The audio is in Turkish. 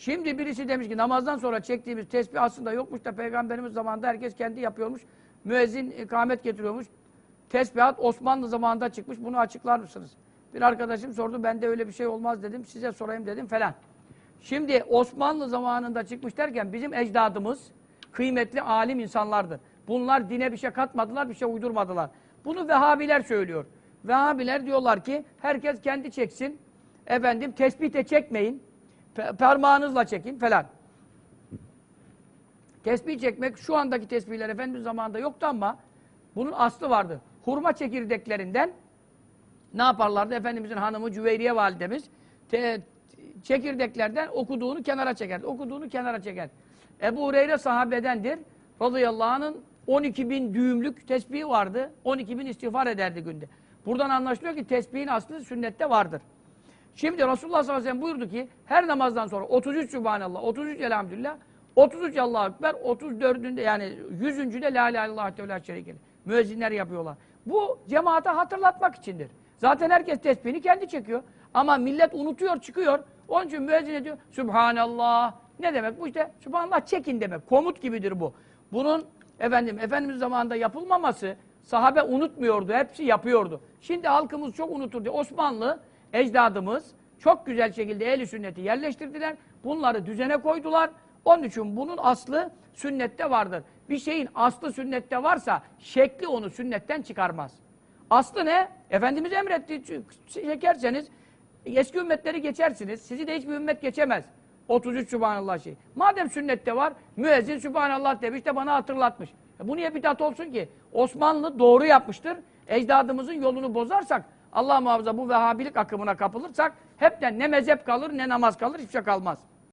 Şimdi birisi demiş ki namazdan sonra çektiğimiz tesbih aslında yokmuş da peygamberimiz zamanında herkes kendi yapıyormuş. Müezzin ikamet getiriyormuş. Tesbihat Osmanlı zamanında çıkmış. Bunu açıklar mısınız? Bir arkadaşım sordu. Ben de öyle bir şey olmaz dedim. Size sorayım dedim falan. Şimdi Osmanlı zamanında çıkmış derken bizim ecdadımız kıymetli alim insanlardır. Bunlar dine bir şey katmadılar, bir şey uydurmadılar. Bunu Vehhabiler söylüyor. Vehhabiler diyorlar ki herkes kendi çeksin. Efendim tesbih de çekmeyin. Parmağınızla çekin falan. Tesbih çekmek şu andaki tesbihler Efendimiz zamanında yoktu ama bunun aslı vardı. Hurma çekirdeklerinden ne yaparlardı? Efendimizin hanımı Cüveyriye validemiz te- çekirdeklerden okuduğunu kenara çeker. Okuduğunu kenara çeker. Ebu Hureyre sahabedendir. Radıyallahu anh'ın 12 bin düğümlük tesbihi vardı. 12 bin istiğfar ederdi günde. Buradan anlaşılıyor ki tesbihin aslı sünnette vardır. Şimdi Resulullah sallallahu aleyhi ve sellem buyurdu ki her namazdan sonra 33 Subhanallah, 33 Elhamdülillah, 33 Allahu Ekber, 34'ünde yani 100. de La ilahe illallah teala şerikeli. Müezzinler yapıyorlar. Bu cemaate hatırlatmak içindir. Zaten herkes tesbihini kendi çekiyor. Ama millet unutuyor, çıkıyor. Onun için müezzin diyor Subhanallah. Ne demek bu işte? Subhanallah çekin demek. Komut gibidir bu. Bunun efendim Efendimiz zamanında yapılmaması sahabe unutmuyordu. Hepsi yapıyordu. Şimdi halkımız çok unutur diye. Osmanlı ecdadımız çok güzel şekilde ehli sünneti yerleştirdiler. Bunları düzene koydular. Onun için bunun aslı sünnette vardır. Bir şeyin aslı sünnette varsa şekli onu sünnetten çıkarmaz. Aslı ne? Efendimiz emretti. Çekerseniz eski ümmetleri geçersiniz. Sizi de hiçbir ümmet geçemez. 33 Sübhanallah şey. Madem sünnette var, müezzin Sübhanallah demiş de bana hatırlatmış. E bu niye bidat olsun ki? Osmanlı doğru yapmıştır. Ecdadımızın yolunu bozarsak, Allah muhafaza bu Vehhabilik akımına kapılırsak, hepten ne mezhep kalır ne namaz kalır, hiçbir şey kalmaz.